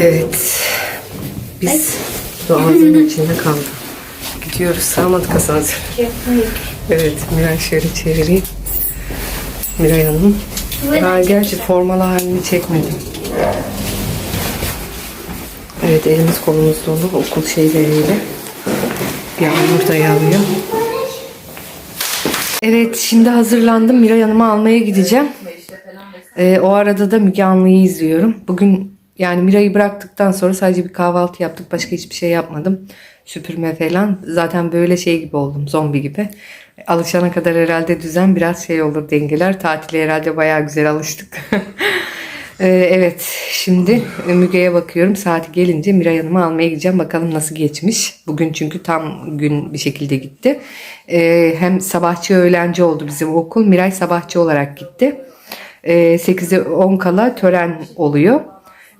Evet. Biz doğanın içinde kaldık. Gidiyoruz. Sağmadık asansör. Evet. Miray şöyle çevireyim. Miray Hanım. Ha, gerçi formalı halini çekmedim. Evet elimiz kolumuz dolu okul şeyleriyle. Yağmur da yağıyor. Evet şimdi hazırlandım. Miray Hanım'ı almaya gideceğim. Ee, o arada da Müge Anlı'yı izliyorum. Bugün yani Miray'ı bıraktıktan sonra sadece bir kahvaltı yaptık. Başka hiçbir şey yapmadım. Süpürme falan. Zaten böyle şey gibi oldum. Zombi gibi. Alışana kadar herhalde düzen biraz şey olur dengeler. Tatile herhalde bayağı güzel alıştık. Ee, evet şimdi Müge'ye bakıyorum. Saati gelince Miray Hanım'ı almaya gideceğim. Bakalım nasıl geçmiş. Bugün çünkü tam gün bir şekilde gitti. Ee, hem sabahçı öğlenci oldu bizim okul. Miray sabahçı olarak gitti. Ee, 8'e 10 kala tören oluyor.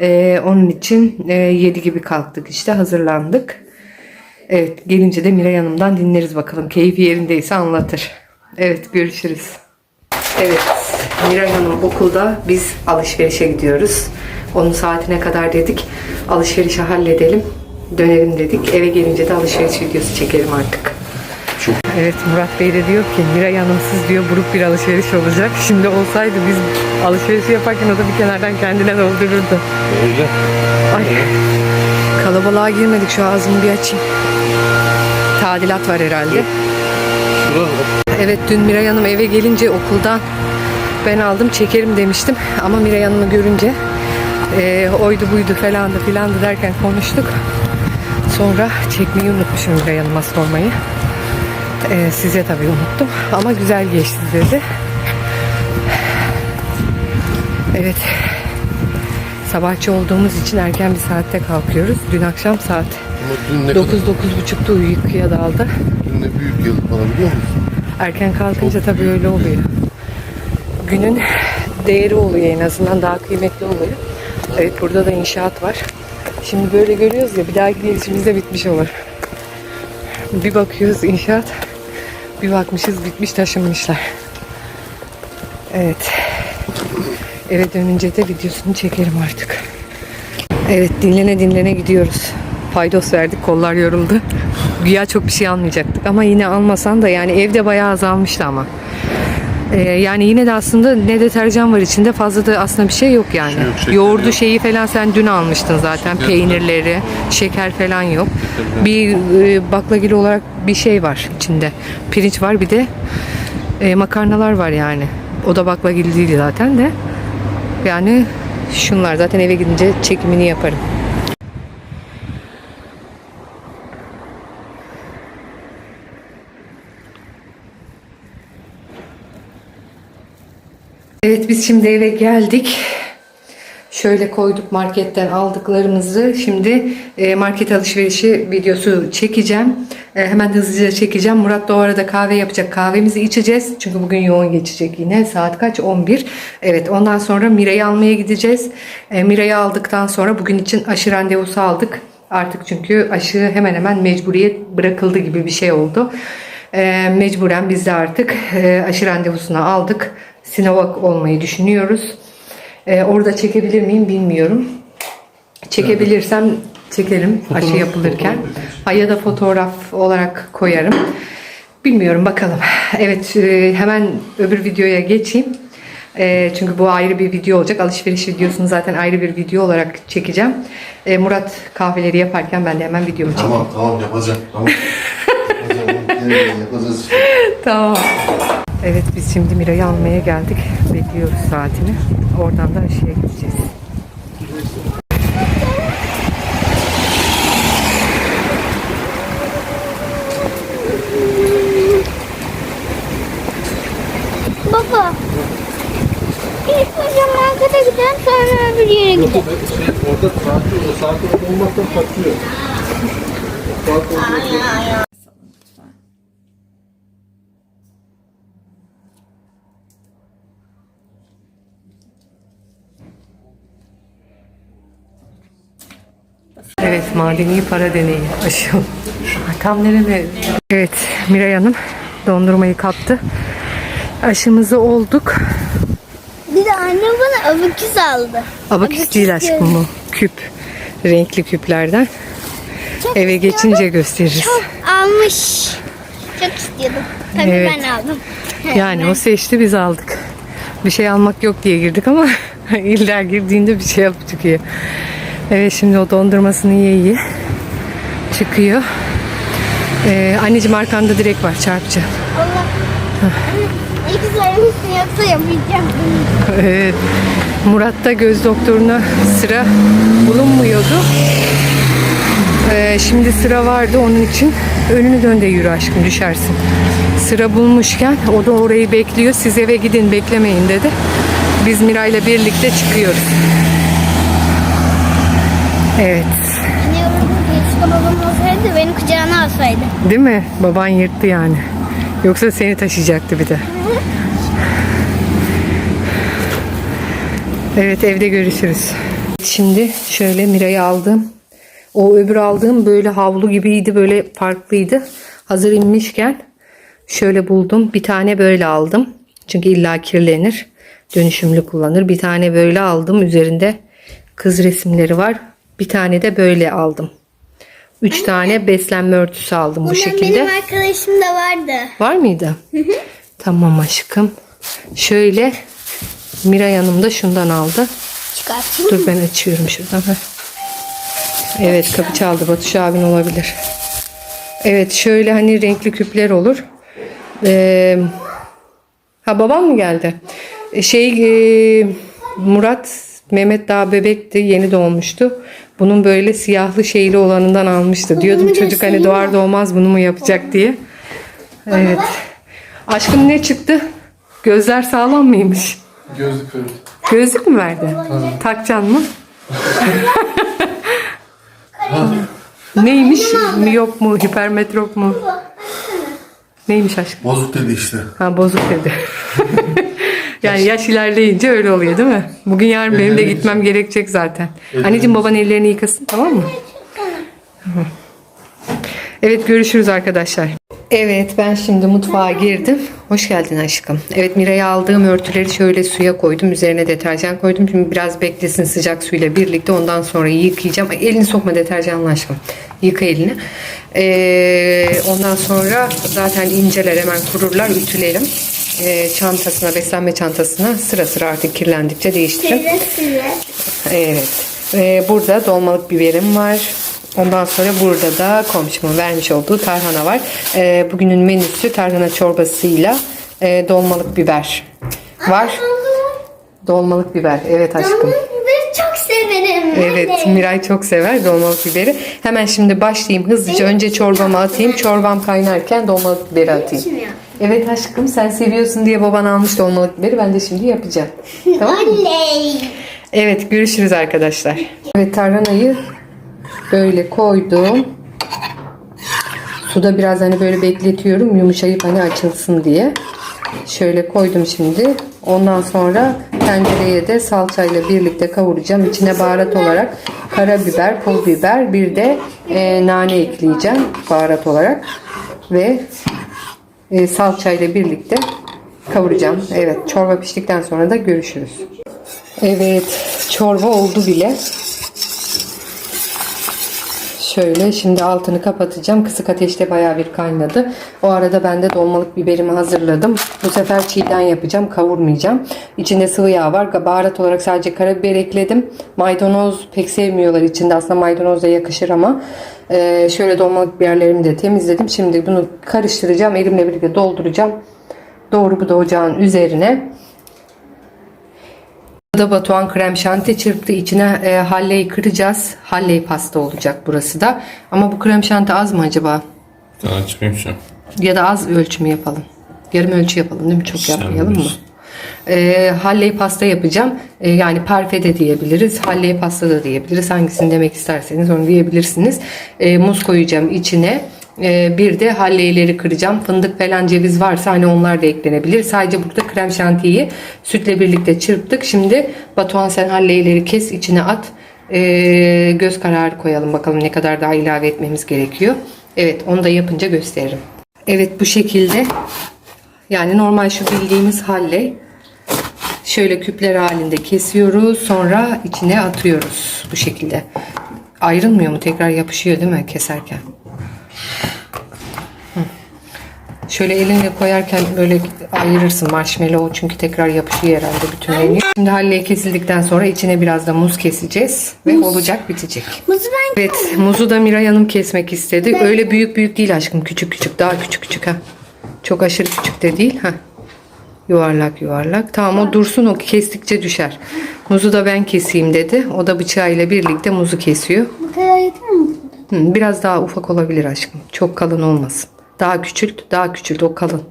Ee, onun için e, 7 gibi kalktık işte hazırlandık. Evet gelince de Miray Hanım'dan dinleriz bakalım. Keyfi yerindeyse anlatır. Evet görüşürüz. Evet Miray Hanım okulda biz alışverişe gidiyoruz. Onun saatine kadar dedik alışverişi halledelim. Dönelim dedik. Eve gelince de alışveriş videosu çekelim artık. Evet Murat Bey de diyor ki Miray Hanımsız diyor buruk bir alışveriş olacak. Şimdi olsaydı biz alışverişi yaparken o da bir kenardan kendine doldururdu. Öyle. Ay kalabalığa girmedik şu ağzımı bir açayım. Tadilat var herhalde. Şurada. Evet dün Miray Hanım eve gelince okuldan ben aldım çekerim demiştim. Ama Miray Hanım'ı görünce e, oydu buydu falandı filandı derken konuştuk. Sonra çekmeyi unutmuşum Miray Hanım'a sormayı. E, size tabii unuttum. Ama güzel geçti dedi. Evet. Sabahçı olduğumuz için erken bir saatte kalkıyoruz. Dün akşam saat Ama dün ne 9-9.30'da uykuya daldı. Dün ne büyük yıl bana biliyor musun? Erken kalkınca tabii öyle oluyor. Günün değeri oluyor en azından daha kıymetli oluyor. Evet burada da inşaat var. Şimdi böyle görüyoruz ya bir dahaki gelişimizde bitmiş olur. Bir bakıyoruz inşaat. Bir bakmışız bitmiş taşınmışlar. Evet. Eve dönünce de videosunu çekerim artık. Evet dinlene dinlene gidiyoruz. Paydos verdik kollar yoruldu. Güya çok bir şey almayacaktık ama yine almasan da yani evde bayağı azalmıştı ama. Ee, yani yine de aslında ne deterjan var içinde fazla da aslında bir şey yok yani. Şey yok, şeker Yoğurdu yok. şeyi falan sen dün almıştın zaten Şeker peynirleri, şeker falan yok. falan. Bir e, baklagil olarak bir şey var içinde. Pirinç var bir de e, makarnalar var yani. O da baklagil değil zaten de. Yani şunlar zaten eve gidince çekimini yaparım. Evet biz şimdi eve geldik. Şöyle koyduk marketten aldıklarımızı. Şimdi e, market alışverişi videosu çekeceğim. E, hemen hızlıca çekeceğim. Murat da o arada kahve yapacak. Kahvemizi içeceğiz. Çünkü bugün yoğun geçecek yine. Saat kaç? 11. Evet ondan sonra Mira'yı almaya gideceğiz. E, Mira'yı aldıktan sonra bugün için aşı randevusu aldık. Artık çünkü aşı hemen hemen mecburiyet bırakıldı gibi bir şey oldu. Mecburen biz de artık aşı randevusunu aldık. Sinovac olmayı düşünüyoruz. Ee, orada çekebilir miyim bilmiyorum. Çekebilirsem çekerim aşı Fotoğraf- yapılırken. fotoğraf Ha, ya da fotoğraf olarak koyarım. Bilmiyorum bakalım. Evet e, hemen öbür videoya geçeyim. E, çünkü bu ayrı bir video olacak. Alışveriş videosunu zaten ayrı bir video olarak çekeceğim. E, Murat kahveleri yaparken ben de hemen videomu çekeyim. Tamam tamam yapacağım. Tamam. yapacağım. yapacağız işte. Tamam. Evet biz şimdi Mira'yı almaya geldik. Bekliyoruz saatini. Oradan da aşıya gideceğiz. Baba. İlk önce markete gidelim sonra öbür yere gidelim. Şey, orada saati, o saati orada olmaktan patlıyor. Evet madeni para deneyi aşı. Tam nerede? Evet Miray Hanım dondurmayı kaptı. Aşımızı olduk. Bir de annem bana abaküs aldı. Abaküs değil aşkım bu. Küp. Renkli küplerden. Çok Eve istiyordum. geçince gösteririz. Çok almış. Çok istiyordum. Tabii Evet. ben aldım. Yani o seçti biz aldık. Bir şey almak yok diye girdik ama illa girdiğinde bir şey yapıp çıkıyor. Evet şimdi o dondurmasını yiye yiye çıkıyor. Ee, anneciğim arkanda direkt var çarpıcı. Allah. Ki söylemişsin yoksa yapacağım. Evet. Murat'ta göz doktoruna sıra bulunmuyordu. Ee, şimdi sıra vardı onun için. Önünü dön de yürü aşkım düşersin. Sıra bulmuşken o da orayı bekliyor. Siz eve gidin beklemeyin dedi. Biz Miray'la birlikte çıkıyoruz. Evet. Ne olurdu keşke babam olsaydı beni kucağına alsaydı. Değil mi? Baban yırttı yani. Yoksa seni taşıyacaktı bir de. Evet evde görüşürüz. Şimdi şöyle Mira'yı aldım. O öbür aldığım böyle havlu gibiydi böyle farklıydı. Hazır inmişken şöyle buldum. Bir tane böyle aldım. Çünkü illa kirlenir. Dönüşümlü kullanır. Bir tane böyle aldım. Üzerinde kız resimleri var. Bir tane de böyle aldım. Üç tane beslenme örtüsü aldım bu şekilde. benim arkadaşım da vardı. Var mıydı? Tamam aşkım. Şöyle Miray Hanım da şundan aldı. Çıkartayım. Dur ben açıyorum şuradan. Heh. Evet kapı çaldı. Batuş abin olabilir. Evet şöyle hani renkli küpler olur. Ee, ha babam mı geldi? Şey e, Murat Mehmet daha bebekti. Yeni doğmuştu. Bunun böyle siyahlı şeyli olanından almıştı. Diyordum çocuk hani doğar doğmaz bunu mu yapacak diye. Evet. Aşkım ne çıktı? Gözler sağlam mıymış? Gözlük verdi. Gözlük mü verdi? Takacaksın mı? Neymiş? Miyop mu? Hipermetrop mu? Neymiş aşkım? Bozuk dedi işte. Ha bozuk dedi. yani yaş ilerleyince öyle oluyor değil mi? Bugün yarın benim de gitmem gerekecek zaten. Anneciğim baban ellerini yıkasın tamam mı? Evet görüşürüz arkadaşlar. Evet ben şimdi mutfağa girdim. Hoş geldin aşkım. Evet Miray'a aldığım örtüleri şöyle suya koydum. Üzerine deterjan koydum. Şimdi biraz beklesin sıcak suyla birlikte. Ondan sonra yıkayacağım. Ay, elini sokma deterjanla aşkım. Yıka elini. Ee, ondan sonra zaten inceler hemen kururlar. Ütüleyelim. Ee, çantasına, beslenme çantasına sıra sıra artık kirlendikçe değiştirin. Evet. Ee, burada dolmalık biberim var. Ondan sonra burada da komşumun vermiş olduğu tarhana var. Ee, bugünün menüsü tarhana çorbasıyla e, dolmalık biber var. Dolmalık biber. Evet aşkım. Çok severim. Evet Miray çok sever dolmalık biberi. Hemen şimdi başlayayım hızlıca. Önce çorbamı atayım. Çorbam kaynarken dolmalık biberi atayım. Evet aşkım sen seviyorsun diye baban almış dolmalık biberi. Ben de şimdi yapacağım. Tamam mı? Oley. Evet görüşürüz arkadaşlar. Evet tarhanayı böyle koydum. Suda biraz hani böyle bekletiyorum yumuşayıp hani açılsın diye. Şöyle koydum şimdi. Ondan sonra tencereye de salçayla birlikte kavuracağım. İçine baharat olarak karabiber, pul biber, bir de e, nane ekleyeceğim baharat olarak. Ve e, salçayla birlikte kavuracağım. Evet çorba piştikten sonra da görüşürüz. Evet, çorba oldu bile. Şöyle şimdi altını kapatacağım. Kısık ateşte bayağı bir kaynadı. O arada ben de dolmalık biberimi hazırladım. Bu sefer çiğden yapacağım. Kavurmayacağım. İçinde sıvı yağ var. Baharat olarak sadece karabiber ekledim. Maydanoz pek sevmiyorlar içinde. Aslında maydanoz da yakışır ama. Ee, şöyle dolmalık biberlerimi de temizledim. Şimdi bunu karıştıracağım. Elimle birlikte dolduracağım. Doğru bu da ocağın üzerine. Da Batuhan krem şanti çırptı. İçine e, halleyi kıracağız. Halley pasta olacak burası da. Ama bu krem şanti az mı acaba? Daha açmayayım şu an. Ya da az ölçü mü yapalım? Yarım ölçü yapalım değil mi? Çok Sen yapmayalım mı? bilirsin. E, halley pasta yapacağım. E, yani parfe de diyebiliriz. Halley pasta da diyebiliriz. Hangisini demek isterseniz onu diyebilirsiniz. E, muz koyacağım içine. E, bir de halleyleri kıracağım. Fındık falan ceviz varsa hani onlar da eklenebilir. Sadece burada krem şantiyi sütle birlikte çırptık. Şimdi Batuhan sen halleyleri kes içine at. E, göz kararı koyalım bakalım ne kadar daha ilave etmemiz gerekiyor. Evet onu da yapınca gösteririm. Evet bu şekilde yani normal şu bildiğimiz halle şöyle küpler halinde kesiyoruz. Sonra içine atıyoruz bu şekilde. ayrılmıyor mu? Tekrar yapışıyor değil mi keserken? Şöyle elinle koyarken böyle ayırırsın marshmallow çünkü tekrar yapışıyor herhalde bütünleniyor. Şimdi halleyi kesildikten sonra içine biraz da muz keseceğiz ve olacak bitecek. Muzu ben Evet muzu da Miray Hanım kesmek istedi. Öyle büyük büyük değil aşkım küçük küçük daha küçük küçük ha. Çok aşırı küçük de değil ha. Yuvarlak yuvarlak. Tamam o dursun o kestikçe düşer. Muzu da ben keseyim dedi. O da bıçağıyla birlikte muzu kesiyor. bu kadar yeter mi? Hı, Biraz daha ufak olabilir aşkım. Çok kalın olmasın. Daha küçült, daha küçült o kalın.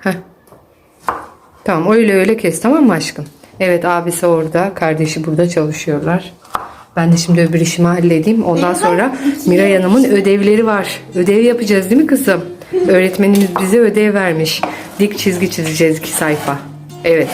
Heh. Tamam öyle öyle kes tamam mı aşkım? Evet abisi orada, kardeşi burada çalışıyorlar. Ben de şimdi öbür işimi halledeyim. Ondan sonra Miray Hanım'ın ödevleri var. Ödev yapacağız değil mi kızım? Öğretmenimiz bize ödev vermiş. Dik çizgi çizeceğiz iki sayfa. Evet.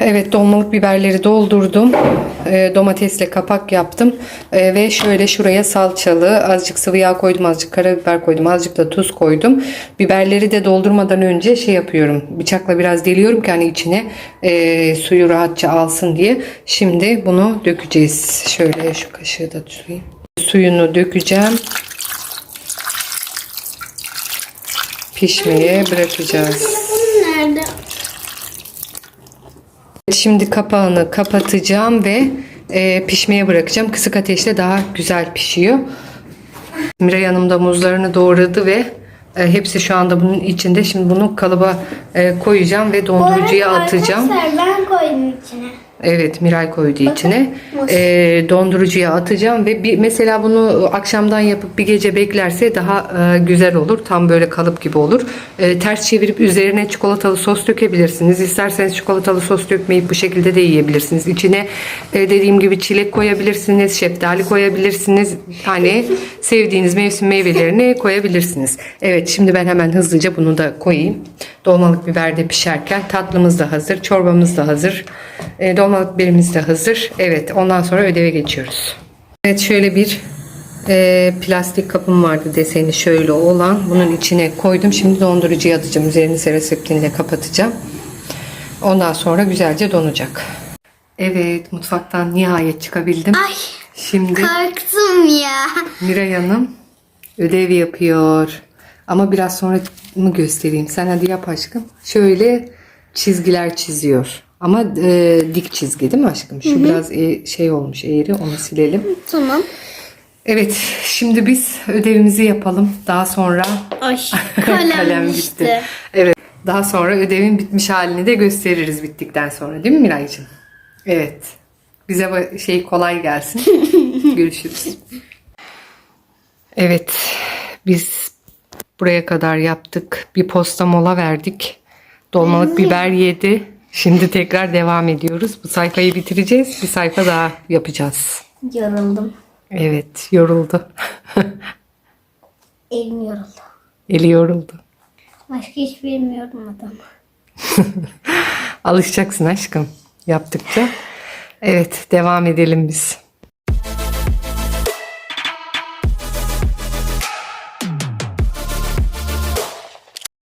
Evet dolmalık biberleri doldurdum. Ee, domatesle kapak yaptım. Ee, ve şöyle şuraya salçalı azıcık sıvı yağ koydum. Azıcık karabiber koydum. Azıcık da tuz koydum. Biberleri de doldurmadan önce şey yapıyorum. Bıçakla biraz deliyorum ki hani içine e, suyu rahatça alsın diye. Şimdi bunu dökeceğiz. Şöyle şu kaşığı da tutayım. Suyunu dökeceğim. Pişmeye bırakacağız. Telefonum nerede? Şimdi kapağını kapatacağım ve e, pişmeye bırakacağım. Kısık ateşte daha güzel pişiyor. Miray Hanım da muzlarını doğradı ve e, hepsi şu anda bunun içinde. Şimdi bunu kalıba e, koyacağım ve dondurucuya atacağım. Arkadaşlar ben koydum içine. Evet Miray koydu içine. Ee, dondurucuya atacağım ve bir mesela bunu akşamdan yapıp bir gece beklerse daha e, güzel olur. Tam böyle kalıp gibi olur. Ee, ters çevirip üzerine çikolatalı sos dökebilirsiniz. İsterseniz çikolatalı sos dökmeyip bu şekilde de yiyebilirsiniz. İçine e, dediğim gibi çilek koyabilirsiniz, şeftali koyabilirsiniz. Hani sevdiğiniz mevsim meyvelerini koyabilirsiniz. Evet şimdi ben hemen hızlıca bunu da koyayım. Dolmalık biber de pişerken tatlımız da hazır, çorbamız da hazır. E, dolmalık biberimiz de hazır. Evet ondan sonra ödeve geçiyoruz. Evet şöyle bir e, plastik kapım vardı deseni şöyle olan. Bunun içine koydum. Şimdi dondurucuya atacağım. Üzerini seroseptinle kapatacağım. Ondan sonra güzelce donacak. Evet mutfaktan nihayet çıkabildim. Ay Şimdi korktum ya. Miray Hanım ödev yapıyor. Ama biraz sonra mı göstereyim? Sen hadi yap aşkım. Şöyle çizgiler çiziyor. Ama e, dik çizgi değil mi aşkım? Şu biraz e, şey olmuş eğri onu silelim. Tamam. Evet şimdi biz ödevimizi yapalım. Daha sonra Ay kalem, bitti. Evet. Daha sonra ödevin bitmiş halini de gösteririz bittikten sonra değil mi Miraycığım? Evet. Bize şey kolay gelsin. Görüşürüz. Evet. Biz buraya kadar yaptık. Bir posta mola verdik. Dolmalık biber yedi. Şimdi tekrar devam ediyoruz. Bu sayfayı bitireceğiz. Bir sayfa daha yapacağız. Yoruldum. Evet, yoruldu. Elim yoruldu. Eli yoruldu. Başka hiçbir yerim yorulmadı. Alışacaksın aşkım yaptıkça. Evet, devam edelim biz.